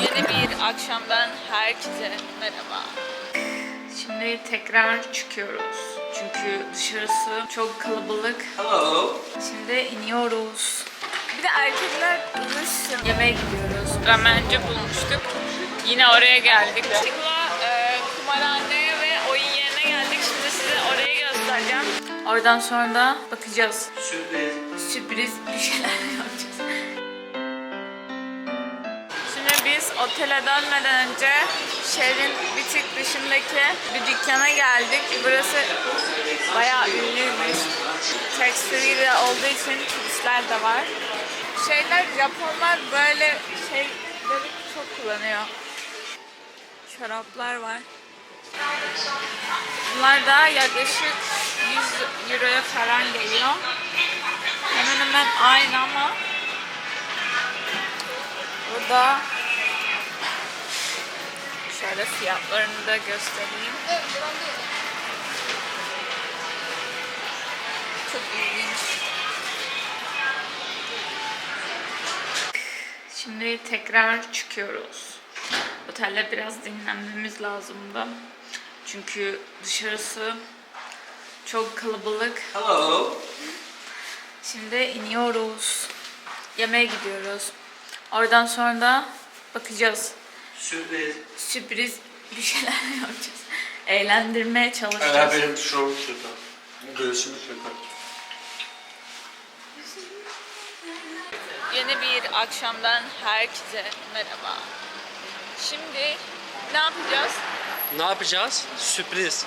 Yeni bir akşamdan herkese merhaba. Şimdi tekrar çıkıyoruz. Çünkü dışarısı çok kalabalık. Hello. Şimdi iniyoruz. Bir de erkekler buluşsun. Yemeğe gidiyoruz. Ramenci bulmuştuk. Yine oraya geldik. Çıkla e, kumarhaneye ve oyun yerine geldik. Şimdi size orayı göstereceğim. Oradan sonra da bakacağız. Sürpriz. Sürpriz bir şeyler otele dönmeden önce şehrin bir tık dışındaki bir dükkana geldik. Burası bayağı ünlüymüş. Tax free olduğu için turistler de var. Şeyler Japonlar böyle şeyleri çok kullanıyor. Şaraplar var. Bunlar da yaklaşık 100 euroya falan geliyor. Hemen hemen aynı ama burada şöyle fiyatlarını da göstereyim. Çok ilginç. Şimdi tekrar çıkıyoruz. Otelde biraz dinlenmemiz lazımdı. Çünkü dışarısı çok kalabalık. Hello. Şimdi iniyoruz. Yemeğe gidiyoruz. Oradan sonra da bakacağız. Sürpriz. Sürpriz bir şeyler yapacağız. Eğlendirmeye Evet çalışacağız. benim şurum şurada. Göğsümü şurada. Yeni bir akşamdan herkese merhaba. Şimdi ne yapacağız? Ne yapacağız? Sürpriz.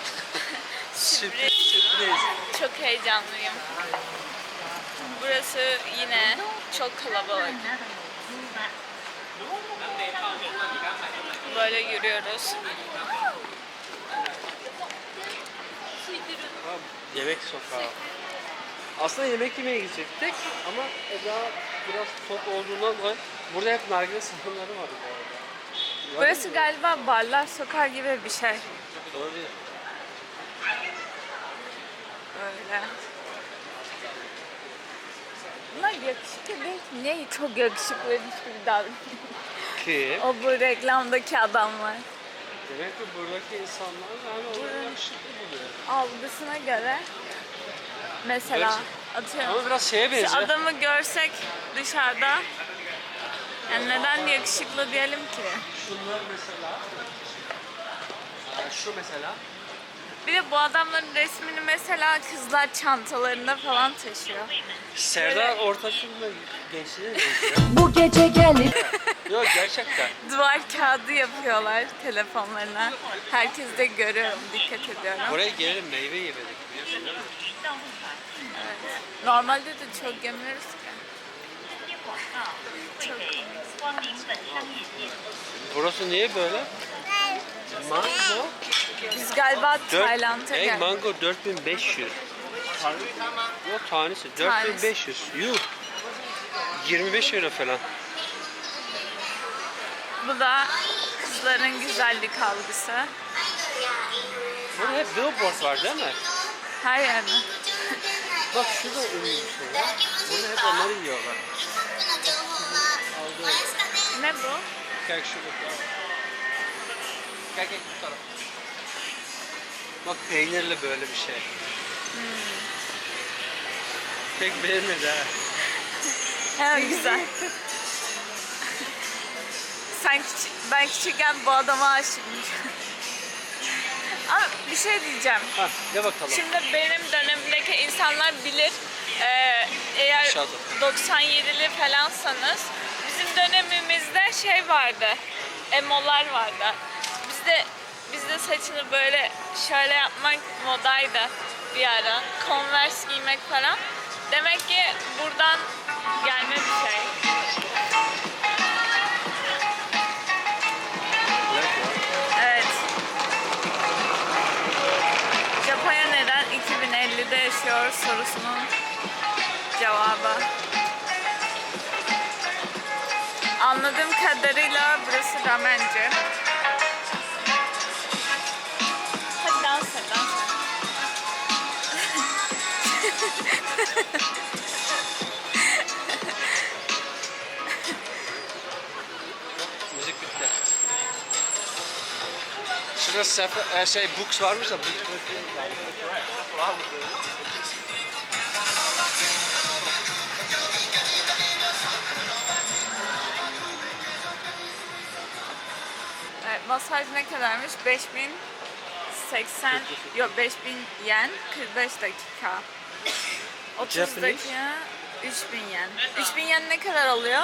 Sürpriz. Sürpriz. Çok heyecanlıyım. Burası yine çok kalabalık. Böyle yürüyoruz. Yemek sokağı. Aslında yemek yemeye gidecektik ama Eda biraz tok olduğundan dolayı burada hep nargile salonları var bu arada. Burası galiba barlar sokağı gibi bir şey. Değil. Böyle. Bunlar yakışıklı değil. Niye çok yakışıklıymış gibi davranıyor? Ki O bu reklamdaki adamlar. demek ki buradaki insanlar yani onları yakışıklı buluyor. Algısına göre mesela atıyorum. Ama biraz şeye Şu benziyor. adamı görsek dışarıda yani neden yakışıklı diyelim ki? Şunlar mesela. Yani şu mesela. Bir de bu adamların resmini mesela kızlar çantalarında falan taşıyor. Serdar Ortaç'ın da gençliğine benziyor. Bu gece gelir. Yok gerçekten. Duvar kağıdı yapıyorlar telefonlarına. Herkes de görüyorum, dikkat ediyorum. Buraya gelelim meyve yemedik biliyorsun değil mi? Normalde de çok yemiyoruz ki. Çok Burası niye böyle? Mango. Biz galiba 4, Tayland'a Ey geldik. mango 4500. Yok tanesi Tanesi. 4500. Yuh. 25 euro falan. Bu da kızların güzellik algısı. Burada hep billboard var değil mi? Her yerde. Bak şurada ünlü bir şey var. Burada hep onları yiyorlar. Ne bu? Gel şurada. Gel gel bu tarafa. Bak peynirli böyle bir şey. Pek beğenmedi ha. He güzel. Sen küçük, ben küçükken bu adama aşıkmış. Ama bir şey diyeceğim. Ha, de bakalım. Şimdi benim dönemimdeki insanlar bilir. Ee, eğer İnşallah. 97'li falansanız bizim dönemimizde şey vardı. Emolar vardı. Bizde bizde saçını böyle şöyle yapmak modaydı bir ara. Converse giymek falan. Demek ki buradan gelme bir şey. Evet. Japonya neden 2050'de yaşıyor sorusunun cevabı. Anladığım kadarıyla burası ramenci. Sefer, şey books varmış da books Evet, masaj ne kadarmış? 5080 yok 5000 yen 45 dakika. 30 Japanese? dakika 3000 yen. 3000 yen ne kadar oluyor?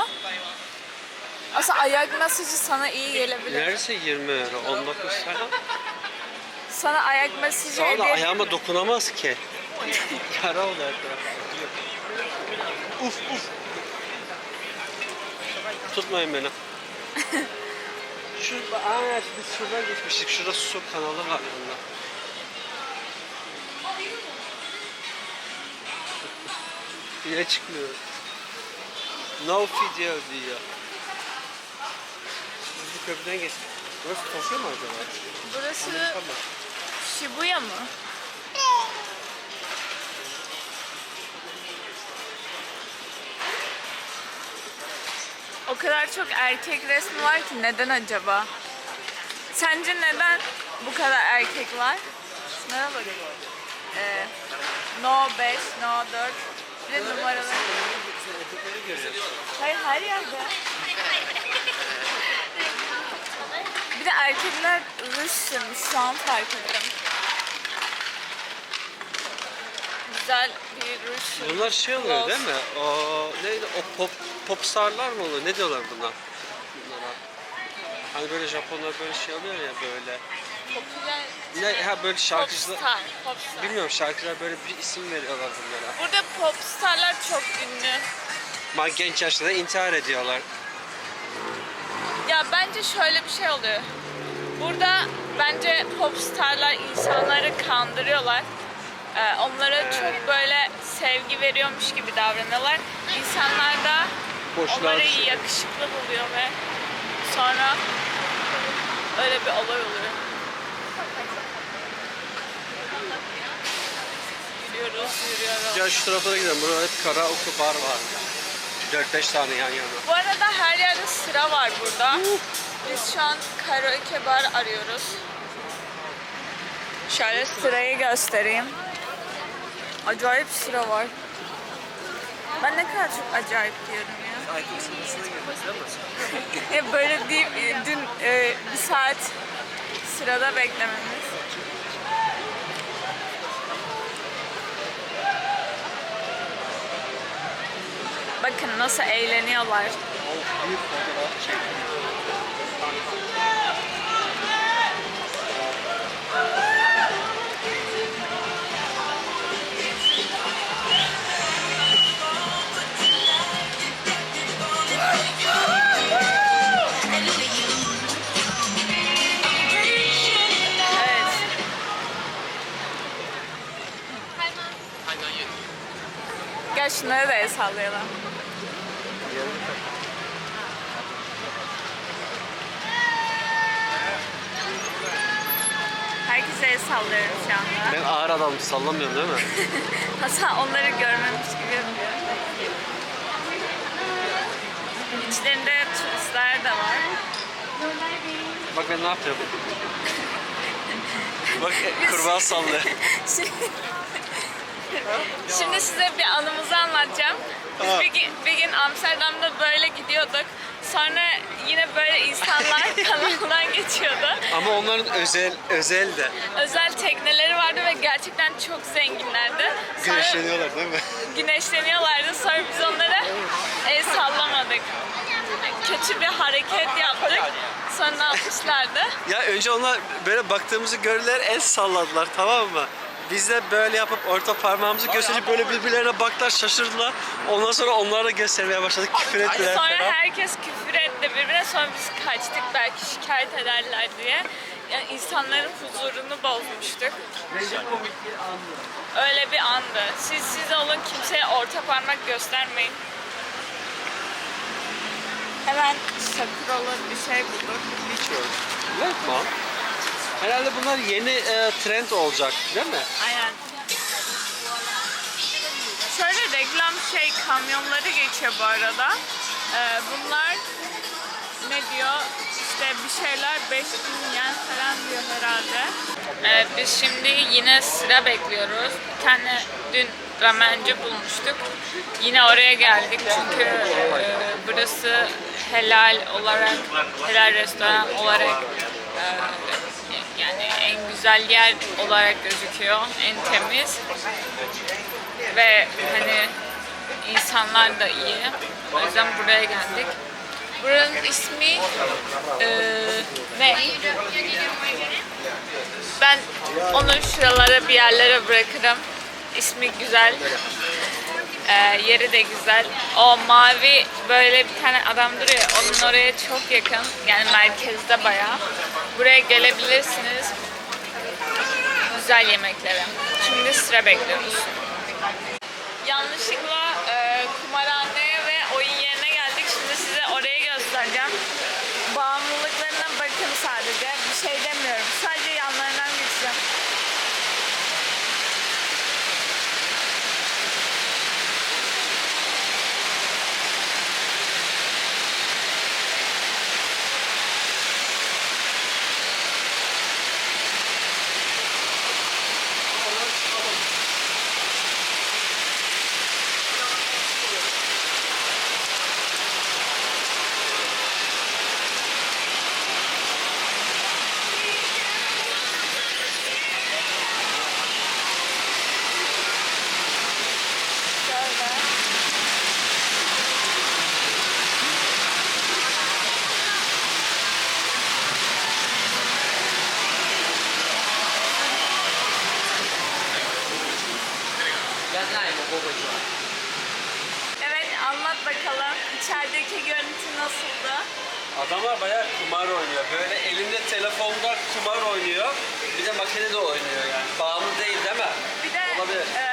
Aslında ayak masajı sana iyi gelebilir. Neredeyse 20 euro, 19 falan. Sana ayak masajı Sonra hediye ayağıma dokunamaz ki. Yara oldu her tarafı. Uf uf. Tutmayın beni. Şu, aa, biz şuradan geçmiştik. Şurada su kanalı var bunda. Yine çıkmıyor. No video diyor. Biz bu köprüden geçtik. Burası Tokyo mu acaba? Burası mı? Shibuya mı? O kadar çok erkek resmi var ki neden acaba? Sence neden bu kadar erkek var? Şunlara bak. Ee, no 5, no 4. Bir de görüyoruz. Hayır her yerde. Bir de erkekler sürmüş şu an fark ettim. Güzel sürmüş. Bunlar şey oluyor değil mi? O neydi? O pop popstarlar mı oluyor? Ne diyorlar bunlar? Bunlara. Hani böyle Japonlar böyle şey oluyor ya böyle. Popüler Ne ha böyle şarkıcılar popstar. popstar. bilmiyorum şarkıcılar böyle bir isim veriyorlar bunlara. Burada popstarlar çok ünlü. Ama genç yaşta da intihar ediyorlar. Ya bence şöyle bir şey oluyor. Burada bence popstarlar insanları kandırıyorlar. Ee, onlara çok böyle sevgi veriyormuş gibi davranıyorlar. İnsanlar da Boşluğa onları düşüyor. yakışıklı buluyor ve sonra öyle bir olay oluyor. Yürüyoruz, yürüyoruz. Gel şu tarafa da gidelim. Burada hep karaoke bar var. 4-5 tane yan yana. Bu arada her yerde sıra var burada. Biz şu an karaoke bar arıyoruz. Şöyle sırayı göstereyim. Acayip sıra var. Ben ne kadar çok acayip diyorum ya. Aykut? Ya böyle değil, e, dün e, bir saat sırada beklememiz. Bakın nasıl eğleniyorlar. O büyük fotoğraf çekti. Gel şunları da el sallayalım. Herkese el sallıyorum şu anda. Ben ağır adam sallamıyorum değil mi? Hasan onları görmemiş gibi yapıyor. İçlerinde turistler de var. Bak ben ne yapıyorum. Bak kurbağa sallıyor. Şimdi size bir anımızı anlatacağım. Biz bir, gün- bir gün Amsterdam'da böyle gidiyorduk. Sonra yine böyle insanlar kanaldan geçiyordu. Ama onların özel özel de. Özel tekneleri vardı ve gerçekten çok zenginlerdi. Sonra Güneşleniyorlar değil mi? güneşleniyorlardı. Sonra biz onlara el sallamadık. Kötü bir hareket yaptık. Sonra ne yapmışlardı? Ya önce onlar böyle baktığımızı gördüler el salladılar tamam mı? Biz de böyle yapıp orta parmağımızı gösterip böyle birbirlerine baktılar şaşırdılar. Ondan sonra onlar da göstermeye başladık küfür ettiler Sonra falan. herkes küfür etti birbirine. Sonra biz kaçtık belki şikayet ederler diye. Yani insanların huzurunu bozmuştuk. Öyle bir andı. Siz siz olun kimseye orta parmak göstermeyin. Hemen sakuralı bir şey bulduk. Hiç yok. Mu? Herhalde bunlar yeni e, trend olacak değil mi? Aynen. Şöyle reklam şey kamyonları geçiyor bu arada. Ee, bunlar ne diyor? işte bir şeyler 5000 yen falan diyor herhalde. Evet biz şimdi yine sıra bekliyoruz. Bir tane dün ramenci bulmuştuk. Yine oraya geldik çünkü e, burası helal olarak, helal restoran olarak e, en güzel yer olarak gözüküyor. En temiz. Ve hani insanlar da iyi. O yüzden buraya geldik. Buranın ismi eee ne? Ben onu şuralara bir yerlere bırakırım. İsmi güzel. Eee, yeri de güzel. O mavi böyle bir tane adam duruyor. Onun oraya çok yakın. Yani merkezde bayağı. Buraya gelebilirsiniz. Güzel yemeklere. Şimdi sıra bekliyoruz. Yanlışlıkla e, kumarhaneye ve oyun yerine geldik. Şimdi size orayı göstereceğim. Bağımlılıklarına bakın sadece. Bir şey demiyorum. Sadece yanlarından geçeceğim. Şöyle. Evet anlat bakalım. İçerideki görüntü nasıldı? Adamlar bayağı kumar oynuyor. Böyle elinde telefonda kumar oynuyor. Bir de makinede oynuyor yani. Bağımlı değil değil mi? Bir de Olabilir. e,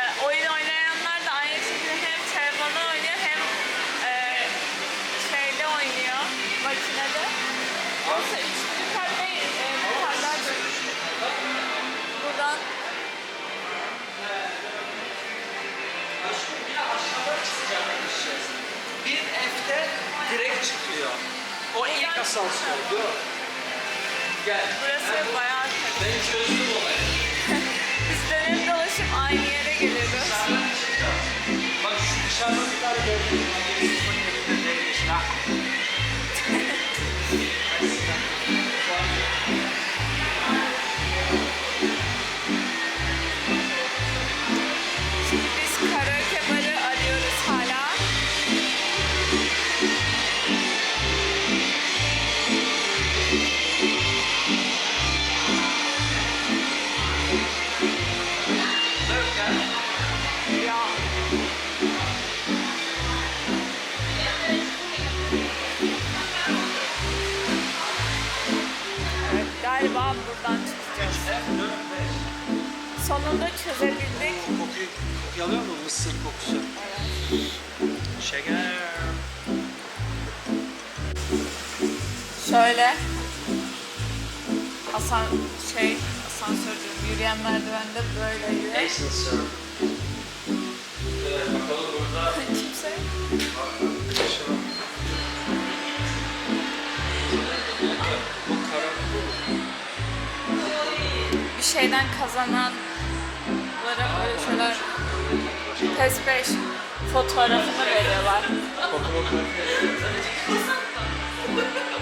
Bir F'de direkt çıkıyor. O ilk asansör. Dur. Gel. burası bayağı kötü. Ben çözdüm olayı. Biz dönüp dolaşıp aynı yere geliyoruz. Bak şu dışarıda bir tane gördüm. Buradan çıkacağız. Sonunda çözebildik. Kokuyu, kokuyu alıyor mu? Mısır kokusu. Şeker. Şöyle asan şey asansör diyorum, yürüyen merdivende böyle yürü. Şeyden kazananlara böyle şeyler pes peş fotoğrafını veriyorlar.